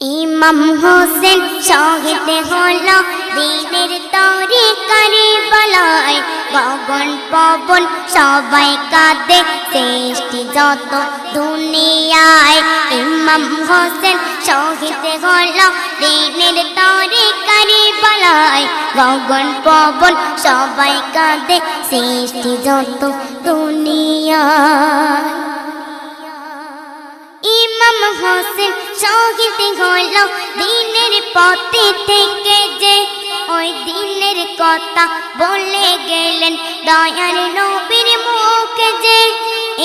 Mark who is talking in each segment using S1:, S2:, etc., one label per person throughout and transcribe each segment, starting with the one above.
S1: ইমাম হোসেন শহীদ হল দিনের তরি করে বলায় গগন, পবন সবাই কাঁদে, সৃষ্টি যত দুনিয়ায়। ইমাম হোসেন শহীদ হল দিনের তরি করে বলায় গগন, পবন সবাই কাঁদে, সৃষ্টি যত দুনিয়ায়। হোসেন শহীদ হল দিনের পথে থেকে যে। ওই দিনের কথা বলে গেলেন দয়ার নবীর মুখে যে।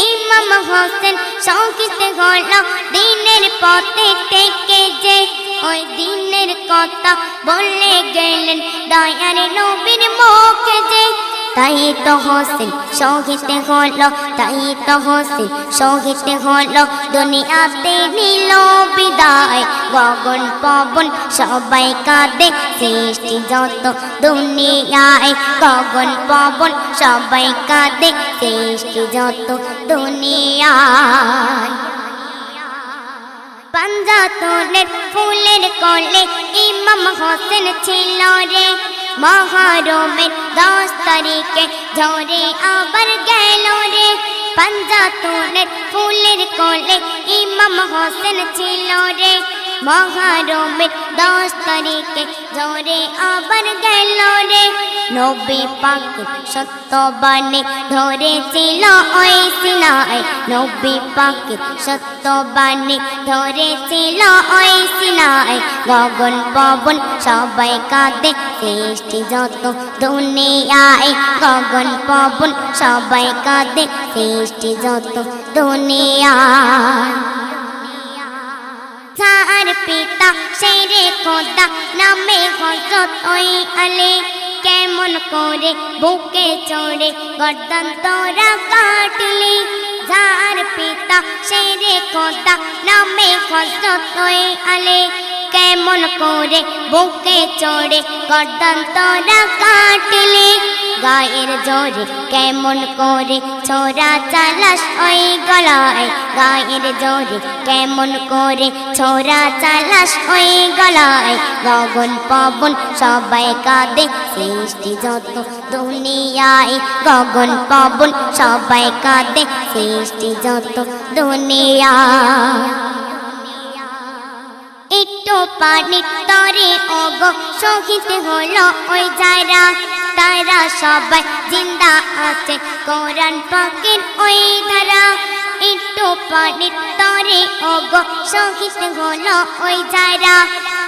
S1: ইমাম হোসেন শহীদ হল দিনের পথে থেকে যে। ওই দিনের কথা বলে গেলেন দয়ার নবীর তাই তো হোসেন শহীদ হলো তাই তো হোসেন শহীদ হলো দুনিয়াতে নিল বিদায়। গগন, পবন সবাই কাঁদে, সৃষ্টি যত দুনিয়ায়। গগন, পবন সবাই কাঁদে, সৃষ্টি যত দুনিয়ায়। পাঞ্জাতনের ফুলের কলে ইমাম হোসেন ছিল রে। মহরমের দশ তারিখে ঝরে আবার গেল রে। পাঞ্জাতনের ফুলের কলে ইমাম হোসেন ছিল রে মহরমের দশ তারিখে ঝরে আবার গেল রে। নবী পাকে সত্য বানে ধরেছিল ওই সিনায়। নবী পাকে সত্য বানে ধরেছিল ওই সিনায়। গগন পবন সবাই কাঁদে, সৃষ্টি যত দুনিয়ায়। গগন পবন সবাই কাঁদে, সৃষ্টি যত দুনিয়ায়। তার পিতা সেরে খোদা, নামে হজরত ওই আলে। কেমন করে বুকে চড়ে গর্দন তোরা কাটলি। যার পিতা সেরে খোদা, নামে হজরত ওই আলে। কেমন করে বুকে চড়ে গর্দন তোরা কাটলি। গায়ের জোরে কেমন করে ছোরা চালাস ওই গলায়? গায়ের জোরে কেমন করে ছোরা চালাস ওই গলায়? গগন পবন সবাই কাঁদে, সৃষ্টি যত দুনিয়ায়। গগন পবন সবাই কাঁদে, সৃষ্টি যত দুনিয়ায়। একটু পানি তরে অগ শহীদ হলো ওই যারা। তারা সবাই জিন্দা আছে। কোরআন পাকের ওই ধারা, একটু পানি তরে অগ শহীদ হলো ওই যারা।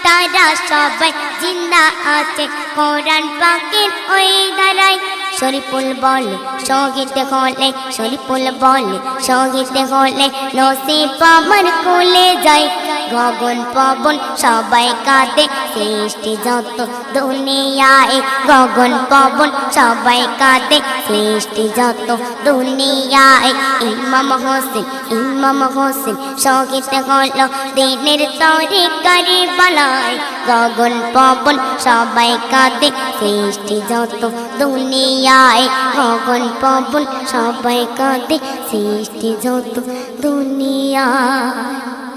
S1: তারা সবাই জিন্দা আছে। কোরআন পাকের ওই ধারায় শরীফুল বলে, শহীদ হলে শরীফুল বলে, শহীদ হলে নসিব আমার কোলে যায়। গগন পবন সবাই কাঁদে, সৃষ্টি যত দুনিয়ায়। গগন পবন সবাই কাঁদে, সৃষ্টি যত দুনিয়ায়। ইমাম হোসেন ইমাম হোসেন শহীদ হলো দিনের তরে করে বলায় গগন পবন সবাই কাঁদে, সৃষ্টি যত দুনিয়ায়। গগন পবন সবাই কাঁদে, সৃষ্টি যত দুনিয়ায়।